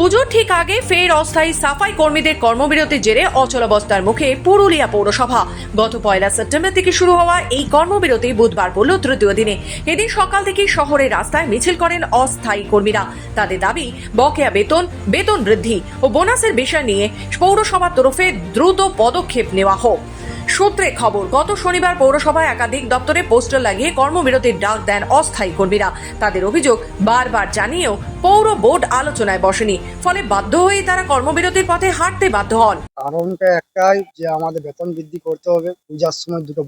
পুজোর ঠিক আগে ফের অস্থায়ী সাফাই কর্মীদের কর্মবিরতির জেরে অচলাবস্থার মুখে পুরুলিয়া পৌরসভা। গত পয়লা সেপ্টেম্বর থেকে শুরু হওয়া এই কর্মবিরতি বুধবার পড়ল তৃতীয় দিনে। এদিন সকাল থেকে শহরের রাস্তায় মিছিল করেন অস্থায়ী কর্মীরা। তাদের দাবি, বকেয়া বেতন বেতন বৃদ্ধি ও বোনাসের বিষয় নিয়ে পৌরসভার তরফে দ্রুত পদক্ষেপ নেওয়া হোক। সূত্রে খবর, গত শনিবার পৌরসভায় একাধিক দপ্তরে পোস্টার লাগিয়ে কর্মবিরতির ডাক দেন অস্থায়ী কর্মীরা। তাদের অভিযোগ, বারবার জানিয়েও পৌর বোর্ড আলোচনায় বসেনি। ফলে বাধ্য হয়ে তারা কর্মবিরতির পথে হাঁটতে বাধ্য হন। কারণটা একটাই যে আমাদের বেতন বৃদ্ধি করতে হবে, পূজার সময় দুটো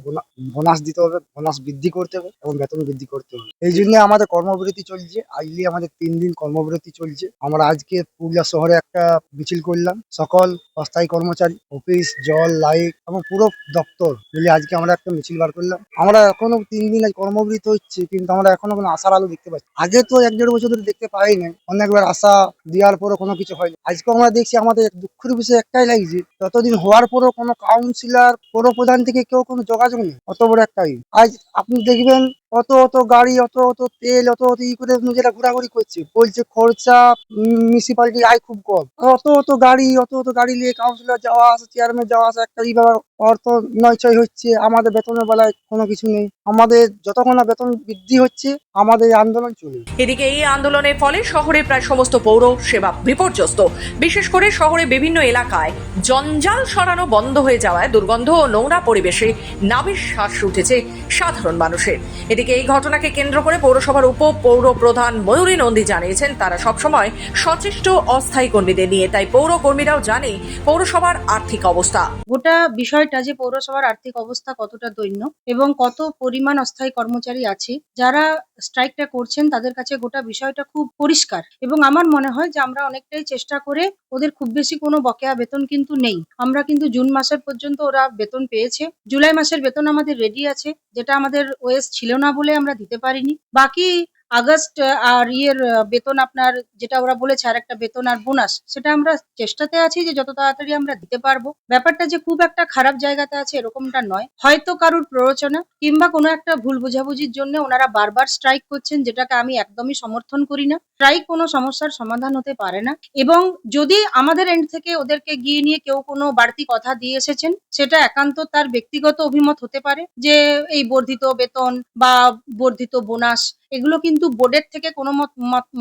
বোনাস দিতে হবে, বোনাস বৃদ্ধি করতে হবে এবং বেতন বৃদ্ধি করতে হবে। এই জন্য আমাদের কর্মবিরতি চলছে। আজকে আমাদের তিন দিন কর্মবিরতি চলছে। আমরা আজকে পুরুলিয়া শহরে একটা মিছিল করলাম। সকল অস্থায়ী কর্মচারী, অফিস, জল, লাইট এবং পুরো দপ্তর মিলে আজকে আমরা একটা মিছিল বার করলাম। আমরা এখনও তিন দিন আজ কর্মবৃত হচ্ছি, কিন্তু আমরা এখনও কোনো আশার আলো দেখতে পাচ্ছি আগে তো এক দেড় বছর ধরে দেখতে পাই নাই, অনেকবার আশা দেওয়ার পরও কোনো কিছু হয়নি। আজকে আমরা দেখছি আমাদের দুঃখের বিষয় একটাই লাগছে ততদিন হওয়ার পরও কোনো কাউন্সিলর পৌর প্রধান থেকে কেউ কোনো যোগাযোগ নেই, অত বড় একটাই। আজ আপনি দেখবেন অত অত গাড়ি, অত অত তেল, অত অত ই করে নিজেরা ঘোরাঘুরি করছে। বলছে খরচা মিউনিসিপালিটি আয় খুব কম। অত অত গাড়ি, অত অত গাড়ি নিয়ে কাউন্সিলর যাওয়া আসা চেয়ারম্যান যাওয়া আসা, একটা এইভাবে অর্থ নয়ছয় হচ্ছে, আমাদের বেতনের বেলায় কোনো কিছু নেই। আমাদের যতক্ষণ না বেতন বৃদ্ধি হচ্ছে আমাদের আন্দোলন চলবে। এদিকে এই আন্দোলনের ফলে শহরের প্রায় সমস্ত পৌর সেবা বিপর্যস্ত। বিশেষ করে শহরে বিভিন্ন এলাকায় জঞ্জাল সরানো বন্ধ হয়ে যাওয়ায় দুর্গন্ধ ও নোংরা পরিবেশে নাবিশ শ্বাস উঠেছে সাধারণ মানুষের। এদিকে এই ঘটনাকে কেন্দ্র করে পৌরসভার উপ পৌর প্রধান ময়ূরী নন্দী জানিয়েছেন তারা সবসময় সচেষ্ট অস্থায়ী কর্মীদের নিয়ে। তাই পৌর কর্মীরাও জানে পৌরসভার আর্থিক অবস্থা। গোটা বিষয়টা যে পৌরসভার আর্থিক অবস্থা কতটা দৈন্য এবং কত পরিমাণ অস্থায়ী কর্মচারী আছে, যারা স্ট্রাইকটা করছেন তাদের কাছে গোটা বিষয়টা খুব পরিষ্কার। এবং আমার মনে হয় যে আমরা অনেকটাই চেষ্টা করে ওদের খুব বেশি কোনো বকেয়া বেতন কিন্তু নেই। আমরা কিন্তু জুন মাসের পর্যন্ত ওরা বেতন পেয়েছে। জুলাই মাসের বেতন আমাদের রেডি আছে, যেটা আমাদের ওয়েস ছিল না বলে আমরা দিতে পারিনি। বাকি আগস্ট আর ইয়ের বেতন আপনার, যেটা ওরা বলেছে, আর একটা বেতন আর বোনাস, সেটা আমরা চেষ্টাতে আছি যে যত তাড়াতাড়ি আমরা দিতে পারব। ব্যাপারটা যে খুব একটা খারাপ জায়গাতে আছে এরকমটা নয়। হয়তো কারুর প্ররোচনা, কিংবা কোনো একটা ভুল বোঝাবুঝির জন্য ওনারা বারবার স্ট্রাইক করছেন, যেটাকে আমি একদমই সমর্থন করি না। স্ট্রাইক কোনো সমস্যার সমাধান হতে পারে না। এবং যদি আমাদের এন্ড থেকে ওদেরকে গিয়ে নিয়ে কেউ কোনো বাড়তি কথা দিয়ে এসেছেন, সেটা একান্ত তার ব্যক্তিগত অভিমত হতে পারে যে এই বর্ধিত বেতন বা বর্ধিত বোনাস এগুলো কিন্তু বোর্ডের থেকে কোনো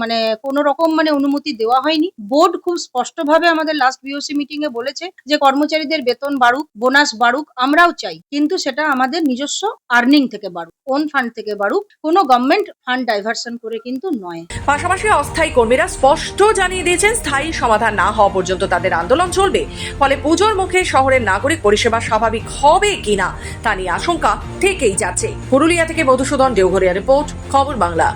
মানে কোনো রকম মানে অনুমতি দেওয়া হয়নি। বোর্ড খুব স্পষ্টভাবে আমাদের লাস্ট বিওসি মিটিং এ বলেছে যে কর্মচারীদের বেতন বাড়ুক বোনাস বাড়ুক, আমরাও চাই। কিন্তু সেটা আমাদের নিজস্ব আর্নিং থেকে বাড়ুক কোন ফান্ড থেকে বাড়ুক, কোনো গভর্নমেন্ট ফান্ড ডাইভারশন করে কিন্তু নয়। পাশাপাশি অস্থায়ী কর্মীরা স্পষ্ট জানিয়ে দিয়েছেন স্থায়ী সমাধান না হওয়া পর্যন্ত তাদের আন্দোলন চলবে। ফলে পুজোর মুখে শহরের নাগরিক পরিষেবা স্বাভাবিক হবে কিনা তা নিয়ে আশঙ্কা থেকেই যাচ্ছে। পুরুলিয়া থেকে মধুসূদন, দেওঘরিয়া রিপোর্ট, খবর বাংলা